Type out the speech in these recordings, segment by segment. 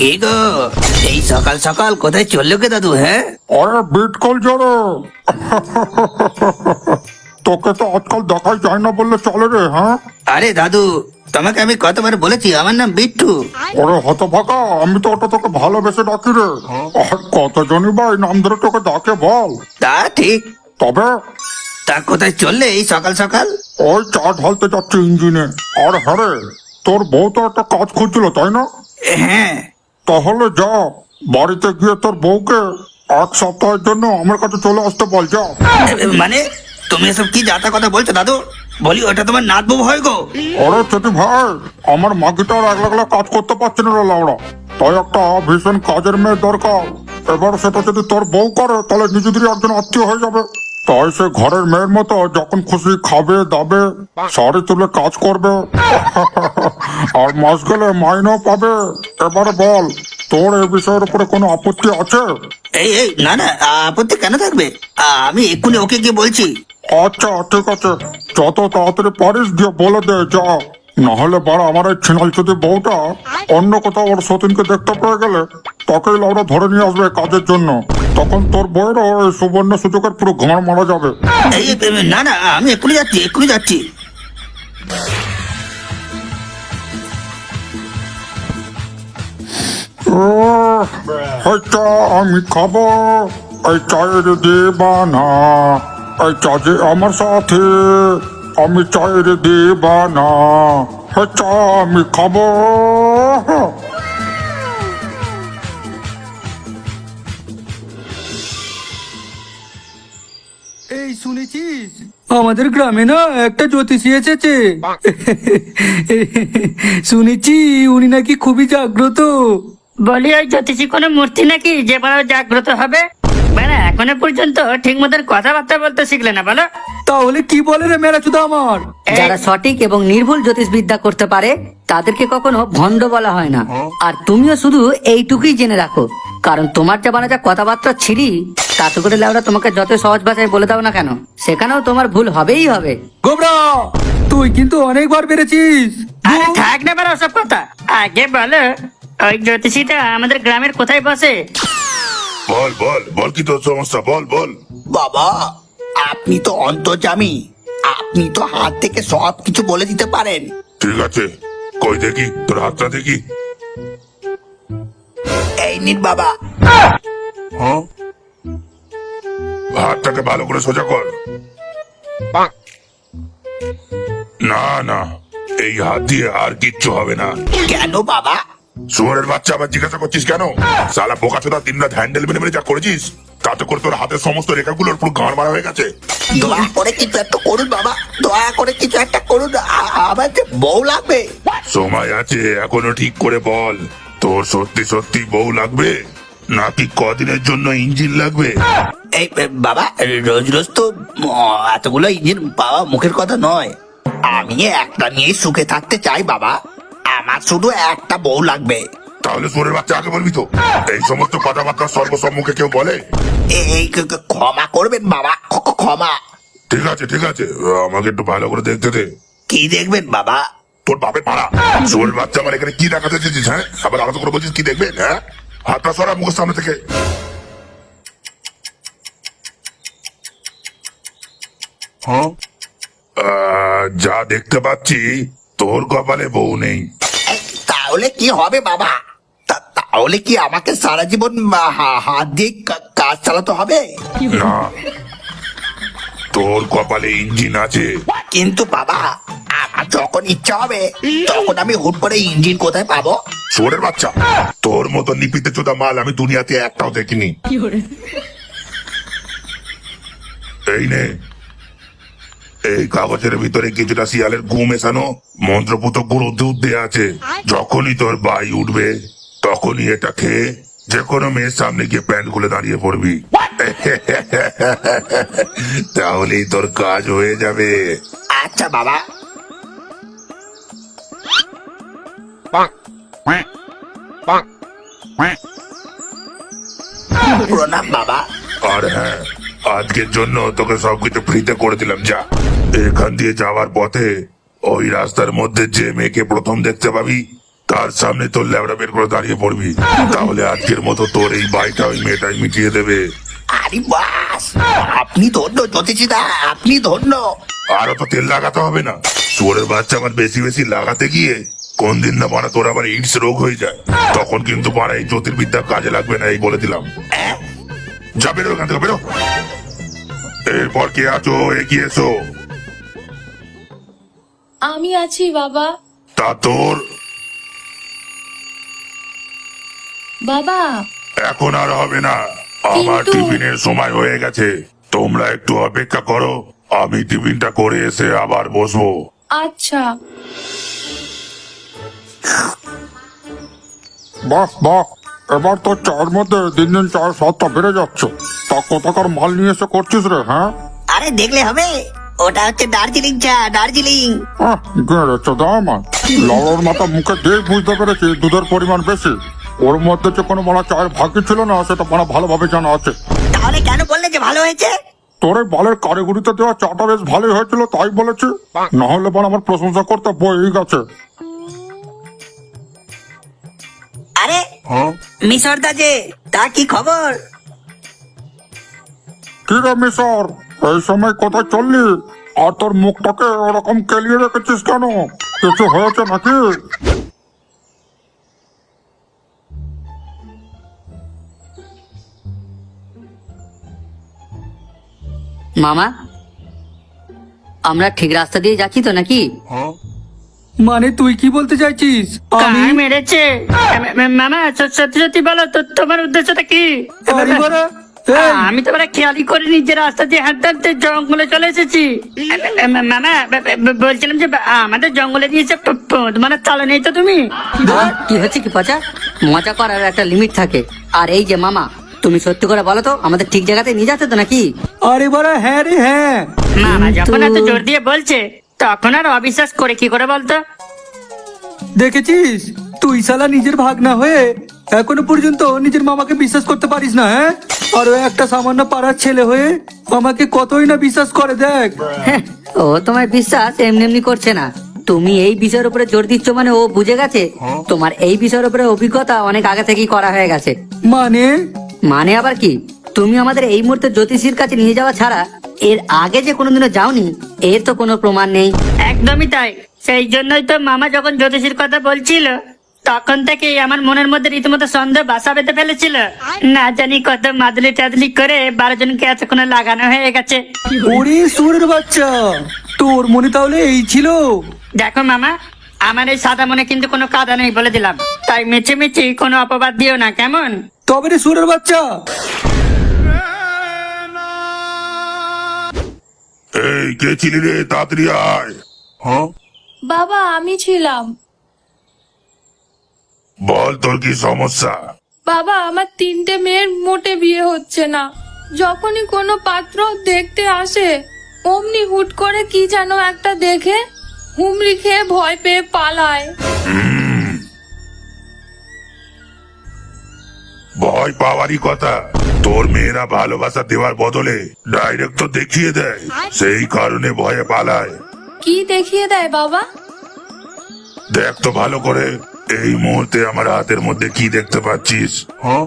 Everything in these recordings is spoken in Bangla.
কে গো? এই সকাল সকাল কোথায় চলল কে দাদু হ্যাঁ? আরে বিটকল জোরে তোকে তো আজকাল দেখাই যায় না বললে চলে রে হ্যাঁ? আরে দাদু তোমাকে আমি কতবার বলেছি আমার নাম বিট্টু। ওরে হতভাগা আমি তো ওটা তোকে ভালোবেসে ডাকি রে আর কতজনই বা এই নাম ধরে তোকে ডাকে বল? তা ঠিক। তবে? তা কোথায় চললে এই সকাল সকাল? ওই চা ঢালতে যাচ্ছে ইঞ্জিনে। আর হ্যাঁ তোর বউ তো একটা কাজ খুঁজছিল তাই না? হ্যাঁ তাহলে যা বাড়িতে গিয়ে তোর বউকে এক সপ্তাহের জন্য আমার কাছে চলে আসতে বল যা। মানে তুমি এসব কি যাতা কথা বলছো দাদু? বলি ওটা তোমার নাত বউ হয় গো। আরে চটি ভাই আমার মাগিটা আর একলা কাজ করতে পারছে না লাউড়া। তাই একটা ভীষণ কাজের মেয়ে দরকার। এবার সেটা যদি তোর বউ করে তাহলে নিজেদেরই একজন আত্মীয় হয়ে যাবে। তাই সে ঘরের মেয়ের মতো যখন খুশি খাবে দাবে শাড়ি তুলে কাজ করবে। আর মাস গেলে মাইনেও পাবে। এবারে বল তোর এই বিষয়ের উপরে কোনো আপত্তি আছে? এই এই না না আপত্তি কেন থাকবে? আমি এক্ষুনি ওকে গিয়ে বলছি। আচ্ছা ঠিক আছে। যত তাড়াতাড়ি পারিস দিয়ে বলে দে যা। নাহলে বাড়া আমার এই ছিনাল যদি বউটা অন্য কোথাও ওর সতীনকে দেখতে পেয়ে গেলে তাকেই লাউরা ধরে নিয়ে আসবে কাজের জন্য। তখন তোর বউয়েরও এই সুবর্ণ সুযোগের পুরো ঘর মারা যাবে। এই এই, না না আমি এক্ষুনি যাচ্ছি এক্ষুনি যাচ্ছি। উহ, এই চা আমি খাব এই চায়ের দেবানা এই চা যে আমার সাথে আমি চায়ের দেবানা এই চা আমি খাব। আমাদের গ্রামে না একটা জ্যোতিষী এসেছে। শুনেছি উনি নাকি খুবই জাগ্রত। বলি ওই জ্যোতিষী কোনো মূর্তি নাকি? যে বড় জাগ্রত হবে। মানে এখনও পর্যন্ত ঠিক মতন কথাবার্তা বলতে শিখলে না বলো। তাহলে কি বলে রে মেরাচুদা আমার? যারা সঠিক এবং নির্ভুল জ্যোতিষবিদ্যা করতে পারে তাদেরকে কখনো ভণ্ড বলা হয় না। আর তুমিও শুধু এইটুকুই জেনে রাখো কারণ তোমার যা বানা যা কথাবার্তা ছিড়ি তাতে করে লেওরা তোমাকে যত সহজ ভাষায় বলে দাও না কেন সেখানেও তোমার ভুল হবেই হবে। গোবরা তুই কিন্তু অনেকবার বেড়েছিস আরে থাক না পারো সব কথা। আগে বলো ওই জ্যোতিষীটা আমাদের গ্রামের কোথায় বসে? বল বল বল কি তোর সমস্যা? বল বল। বাবা আপনি তো অন্তর্জামী। আপনি তো হাত থেকে সব কিছু বলে দিতে পারেন। ঠিক আছে কই দেখি তোর হাতটা দেখি। এই নিন বাবা। হ্যাঁ? হাতটাকে ভালো করে সোজা কর। না না এই হাত দিয়ে আর কিচ্ছু হবে না। কেন বাবা? সুমনের বাচ্চা আবার জিজ্ঞাসা করছিস কেন? সালা বোকা চোদা দিন রাত হ্যান্ডেল মেনে মেনে যা করেছিস তাতে করে তোর হাতের সমস্ত রেখাগুলোর পুরো গাঁড় মারা হয়ে গেছে। দয়া করে কিছু একটা করুন বাবা দয়া করে কিছু একটা করুন আমার যে বউ লাগবে। সময় আছে এখনও ঠিক করে বল তোর সত্যি সত্যি বউ লাগবে? নাকি কদিনের জন্য ইঞ্জিন লাগবে? এই বাবা রোজ রোজ তো এতগুলো ইঞ্জিন পাওয়া মুখের কথা নয়। আমি একটা নিয়ে সুখে থাকতে চাই বাবা। আমার শুধু একটা বউ লাগবে। তাহলে সোরের বাচ্চা আগে বলবি তো। এই সমস্ত কথাবার্তা সর্বসম্মুখে কেউ বলে? এই ক্ষমা করবেন বাবা ক্ষমা। ঠিক আছে ঠিক আছে। আমাকে একটু ভালো করে দেখতে দে। কি দেখবেন বাবা? তোর বাপের পাড়া। সোরের বাচ্চা আমার এখানে কি দেখাতে চেয়েছিস হ্যাঁ? আবার আলাদা করে বলছিস কি দেখবেন হ্যাঁ? হাতটা সরা মুখের সামনে থেকে যা দেখতে পাচ্ছি তোর কপালে বউ নেই। তাহলে কি হবে বাবা? তাহলে কি আমাকে সারা জীবন হাত দিয়ে কাজ চালাতে হবে? না। তোর কপালে ইঞ্জিন আছে। কিন্তু বাবা আমার যখন ইচ্ছা হবে তখন আমি হুট করে ইঞ্জিন কোথায় পাবো? সোরের বাচ্চা তোর মতো নিপিতে চোদা মাল আমি দুনিয়াতে একটাও দেখিনি। এই নে এই কাগজের ভিতরে কিছুটা শিয়ালের গু মেশানো মন্ত্রপুত গুঁড়ো দুধ দেয়া আছে। যখনই তোর বাই উঠবে তখনই এটা খেয়ে যে কোনো মেয়ের সামনে গিয়ে প্যান্ট খুলে দাঁড়িয়ে পড়বি। তাহলেই তোর কাজ হয়ে যাবে। আচ্ছা বাবা। প্রণাম বাবা। আর হ্যাঁ আজকের জন্য তোকে সবকিছু ফ্রিতে করে দিলাম যা। এখান দিয়ে যাওয়ার পথে ওই রাস্তার মধ্যে যে মেয়েকে প্রথম দেখতে পাবি তার সামনে তোর ল্যাবড়া বের করে দাঁড়িয়ে পড়বি। তাহলে আজকের মতো তোর এই বাড়িটা ওই মেয়েটাই মিটিয়ে দেবে। আরে বাস আপনি ধন্য জ্যোতিষীদা আপনি ধন্য। আরও তো তেল লাগাতে হবে না। শুয়োরের বাচ্চা আমার বেশি বেশি লাগাতে গিয়ে কোন দিন না মারা তোর আবার ইটস রোগ হয়ে যায়। তখন কিন্তু মারা এই জ্যোতির্বিদ্যা কাজে লাগবে না এই বলে দিলাম। যা বেরো ওখান থেকে বেরো। এরপর কে আছো? এগিয়ে এসো? আমি আছি বাবা। তা তোর? বাবা। এখন আর হবে না। আমার কিন্তু- টিফিনের সময় হয়ে গেছে। তোমরা একটু অপেক্ষা করো। আমি টিফিনটা করে এসে আবার বসবো। আচ্ছা। বাহ বাহ। এবার তো চায়ের মধ্যে দিন দিন চায়ের স্বাদটা বেড়ে যাচ্ছে। তা কোথাকার মাল নিয়ে এসে করছিস রে হ্যাঁ? আরে দেখলে হবে ওটা হচ্ছে দার্জিলিং চা দার্জিলিং। গেড়েছে দামান লাউড়ার মাথা মুখে দিয়ে বুঝতে পেরেছি দুধের পরিমাণ বেশি। ওর মধ্যে যে কোনো মারা চায়ের ভাগ্য ছিল না সেটা মানে ভালোভাবে জানা আছে। তাহলে কেন বললে যে ভালো হয়েছে? তোর এই বালের কারিগরিতে দেওয়া চাটা বেশ ভালোই হয়েছিল তাই বলেছি। না হলে মানে আমার প্রশংসা করতে বই গেছে। আরে মিশরদা যে তা কি খবর? কি রে মিশর এই সময় কোথায় চললি? আর তোর মুখটাকে ওরকম কেলিয়ে রেখেছিস কেন? কিছু হয়েছে নাকি? মামা আমরা ঠিক রাস্তা দিয়ে যাচ্ছি তো নাকি? মানে তুই কি বলতে চাইছিস? আমি? কার মেরেছে মা- মা- মামা সত্যি সত্যি বলো তো তোমার উদ্দেশ্যটা কি? আরে বাড়া, এই, আমি তো মানে খেয়ালই করিনি যে রাস্তা দিয়ে হাঁটতে হাঁটতে জঙ্গলে চলে এসেছি। মা- মামা ব- ব- বলছিলাম যে বা- আমাদের জঙ্গলে দিয়েছে মানে চালো নেই তো তুমি? কি হচ্ছে কি পচা মজা করার একটা লিমিট থাকে। আর এই যে মামা তুমি সত্যি করে বলো তো আমাদের ঠিক জায়গাতে নিয়ে যাচ্ছে তো নাকি? আরে বাড়া হ্যাঁ রে হ্যাঁ। মামা যখন এত জোর দিয়ে বলছে তখন আর অবিশ্বাস করে কি করে বলতো? দেখেছিস? তুই শালা নিজের ভাগ না হয়ে এখনও পর্যন্ত নিজের মামাকে বিশ্বাস করতে পারিস না হ্যাঁ? আর ও একটা সামান্য পাড়ার ছেলে হয়ে আমাকে কতই না বিশ্বাস করে দেখ। হ্যাঁ, ও তোমার বিশ্বাস এমনি এমনি করছে না। তুমি এই বিষয়ের উপরে জোর দিচ্ছ মানে ও বুঝে গেছে? তোমার এই বিষয়ের উপরে অভিজ্ঞতা অনেক আগে থেকেই করা হয়ে গেছে। মানে? মানে আবার কি? তুমি আমাদের এই মুহূর্তে জ্যোতিষীর কাছে নিয়ে যাওয়া ছাড়া এর আগে যে কোনোদিনও যাওনি এর তো কোনো প্রমাণ নেই। একদমই তাই। সেই জন্যই তো মামা যখন জ্যোতিষীর কথা বলছিল তখন থেকেই আমার মনের মধ্যে রীতিমতো সন্দেহ বাসা বেঁধে ফেলেছিল। না জানি কত মাদলি টাদলি করে বারো জনকে এতক্ষণে লাগানো হয়ে গেছে। ওরে সুরের বাচ্চা তোর মনে তাহলে এই ছিল? দেখো মামা আমার এই সাদা মনে কিন্তু কোনো কাদা নেই বলে দিলাম। তাই মেচে মেচে কোনো অপবাদ দিও না কেমন? তবে রে সুরের বাচ্চা এই কে ছিলি রে? তাড়াতাড়ি আয়। হ্যাঁ? বাবা আমি ছিলাম। বল তোর কি সমস্যা? বাবা আমার তিনটে মেয়ের মোটে বিয়ে হচ্ছে না। যখনই কোনো পাত্র দেখতে আসে অমনি হুট করে কি যেন একটা দেখে হুমড়ি খেয়ে ভয় পেয়ে পালায়। ভয় পাওয়ারই কথা। তোর মেয়েরা ভালোবাসা দেওয়ার বদলে ডাইরেক্ট তো দেখিয়ে দেয়। সেই কারণে ভয়ে পালায়। কি দেখিয়ে দেয় বাবা? দেখ তো ভালো করে এই মুহূর্তে আমার হাতের মধ্যে কি দেখতে পাচ্ছিস? হ্যাঁ।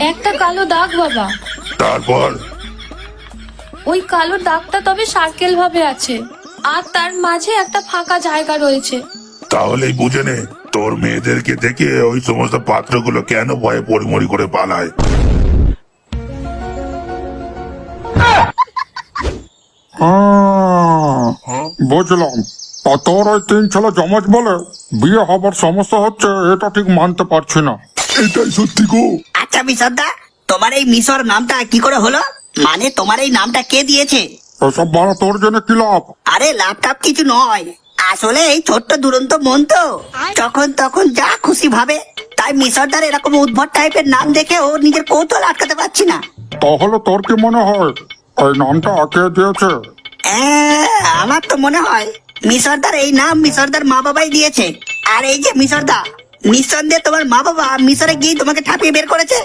একটা কালো দাগ বাবা। তারপর? ওই কালো দাগটা তবে সার্কেল ভাবে আছে। আর তার মাঝে একটা ফাঁকা জায়গা রয়েছে। তাহলেই বুঝে নে। তোর মেয়েদেরকে দেখে ওই সমস্ত পাত্রগুলো কেন ভয়ে পরিমরি করে পালায়? হ্যাঁ, বুঝলাম। তোর ওই তিন ছেলে জমজ বলে বিয়ে হবার সমস্যা হচ্ছে এটা ঠিক মানতে পারছি না। এটাই সত্যি গো। আচ্ছা মিশরদা তোমার এই মিশর নামটা কি করে হলো? মানে তোমার এই নামটা কে দিয়েছে? এসব বাড়া তোর জন্য কি লাভ? আরে ল্যাপটপ কিছু নয়। আসলে এই ছোট্ট দুরন্ত মন তো। যখন তখন যা খুশি ভাবে তাই মিশরদার এরকম উদ্ভট টাইপের নাম দেখে ও নিজের কৌতূহল আটকাতে পারছি না। তাহলে তোর কি মনে হয় এই নামটা কে দিয়েছে? আমার তো মনে হয় মিশরদার এই নাম মিশরদার মা বাবাই দিয়েছে। আর এই যে মিশরদা নিঃসন্দেহে তোমার মা বাবা মিশরে গিয়ে তোমাকে ঠাপিয়ে বের করেছে।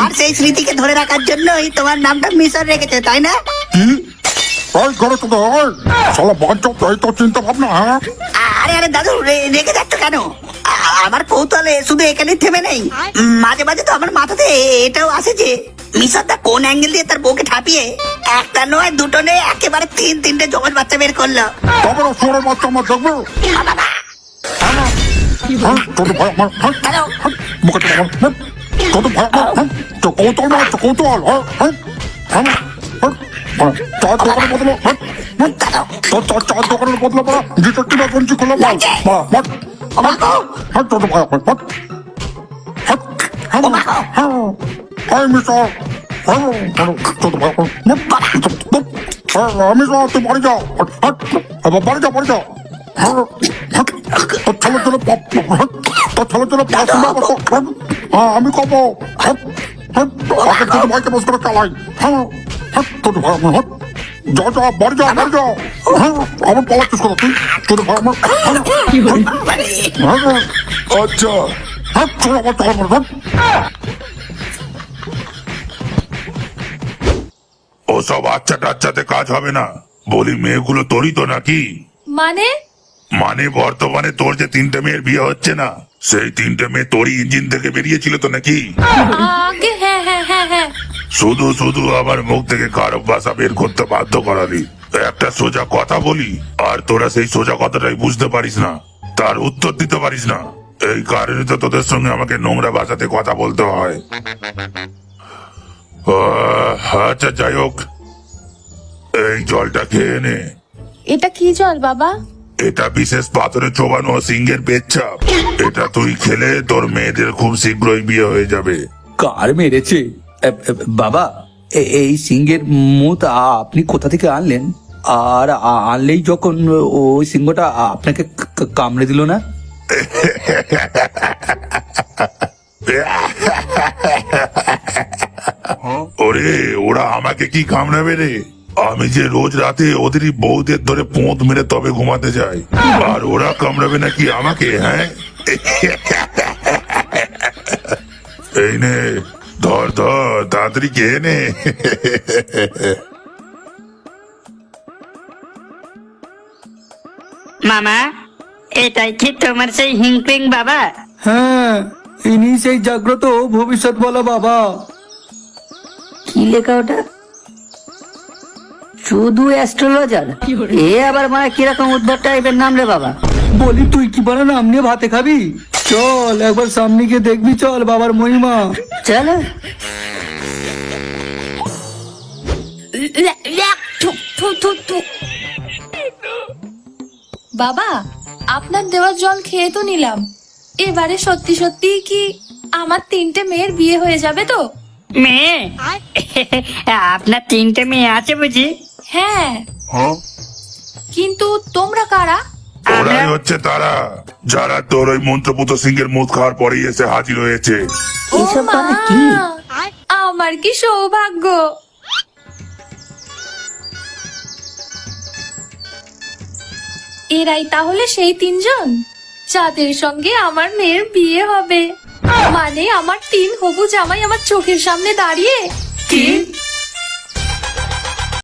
আর সেই স্মৃতিকে ধরে রাখার জন্যই তোমার নামটা মিশর রেখেছে তাই না? এই ঘরে তো ওই শালা বাঞ্চব এই তো চিন্তা ভাবনা হ্যাঁ? আরে আরে দাদু রে- রেগে যাচ্ছ কেন? আমার কৌতূহলে শুধু এখানে থেমে নেই। মাঝে মাঝে তো আমার মাথাতে এটাও আসে যে মিশাদা কোন অ্যাঙ্গেল দিয়ে তার বউকে ঠাপিয়ে একটা নয় দুটো নয় একেবারে তিন তিনটে জমজ বাচ্চা বের করল। তারপরে সোরের বাচ্চা আমার দেখবে? তোর ভয় আমার মুখে তো আমার হ্যাঁ, হ্যাঁ চার দোকানের বদলে তোর চার চার দোকানের বদলে বলা ডিটেকটিভ এজেন্সি খুলে বল বল বল হ্যাঁ তোর হ্যাঁ হ্যাঁ মিস্টার তোর আমি যাও তুই বাড়ি যাও হ্যাঁ, বাড়ি যাও বাড়ি যাও হ্যাঁ তোর ছেলের জন্য তোর ছেলের জন্য পড়াশোনা করতো আমি কব হ্যাঁ ভাইকে বস করে চালাই হ্যাঁ তোর ভাই আমার যা যা বাড়ি যাও বাড়ি যাও আমার পালাচ্ছিস কথা তুই? তোর ভাই আমার আচ্ছা। হ্যাঁ আমার ওসব আচ্ছা টাচ্চাতে কাজ হবে না। বলি মেয়েগুলো তোরই তো নাকি? মানে? মানে বর্তমানে তোর যে তিনটে মেয়ের বিয়ে হচ্ছে না সেই তিনটে মেয়ে তোরই ইঞ্জিন থেকে বেরিয়েছিল তো নাকি? আগে শুধু শুধু আমার মুখ থেকে খারাপ ভাষা বের করতে বাধ্য করালি। একটা সোজা কথা বলি আর তোরা সেই সোজা কথাটাই বুঝতে পারিস না। তার উত্তর দিতে পারিস না। এই কারণে তো তোদের সঙ্গে আমাকে নোংরা ভাষাতে কথা বলতে হয়। আহ, আচ্ছা যাই হোক। এই জলটা খেয়ে নে। এটা কি জল বাবা? এটা বিশেষ পাথরে চোবানো সিংহের পেচ্ছাপ এটা তুই খেলে তোর মেয়েদের খুব শীঘ্রই বিয়ে হয়ে যাবে। কার মেরেছে? বাবা এই সিংহের মুত আপনি কোথা থেকে আনলেন? আর আনলেই যখন ওই সিংহটা আপনাকে কামড়ে দিল না? ওরে, ওরা আমাকে কি কামড়াবে রে? আমি যে রোজ রাতে ওদেরই বউদের ধরে পোঁত মেরে তবে ঘুমাতে যাই। আর ওরা কামড়াবে নাকি আমাকে হ্যাঁ? এই নে ধর ধর তাড়াতাড়ি কে নে। মামা এটাই কি তোমার সেই হিংক্রিং বাবা? হ্যাঁ ইনি সেই জাগ্রত ভবিষ্যৎ বলা বাবা। কি লেখা ওটা? শুধু অ্যাস্ট্রোলজার? এ আবার মানে কীরকম উদ্ভট টাইপের নাম রে বাবা? বলি তুই কি বলে নাম নিয়ে ভাতে খাবি? চল একবার সামনে গিয়ে দেখবি চল বাবার মহিমা। চলো। বাবা আপনার দেওয়া জল খেয়ে তো নিলাম। এবারে সত্যি সত্যি কি আমার তিনটে মেয়ের বিয়ে হয়ে যাবে তো? মেয়ে? আপনার তিনটে মেয়ে আছে বুঝি? হ্যাঁ। কিন্তু তোমরা কারা? ওরাই হচ্ছে তারা। যারা তোর ওই মন্ত্রপুত সিংহের মুখ খাওয়ার পরেই এসে হাজির হয়েছে। এসব কথা কি? আমার কি সৌভাগ্য? এরাই তাহলে সেই তিনজন? যাদের সঙ্গে আমার মেয়ের বিয়ে হবে। মানে আমার তিন হবু জামাই আমার চোখের সামনে দাঁড়িয়ে? কি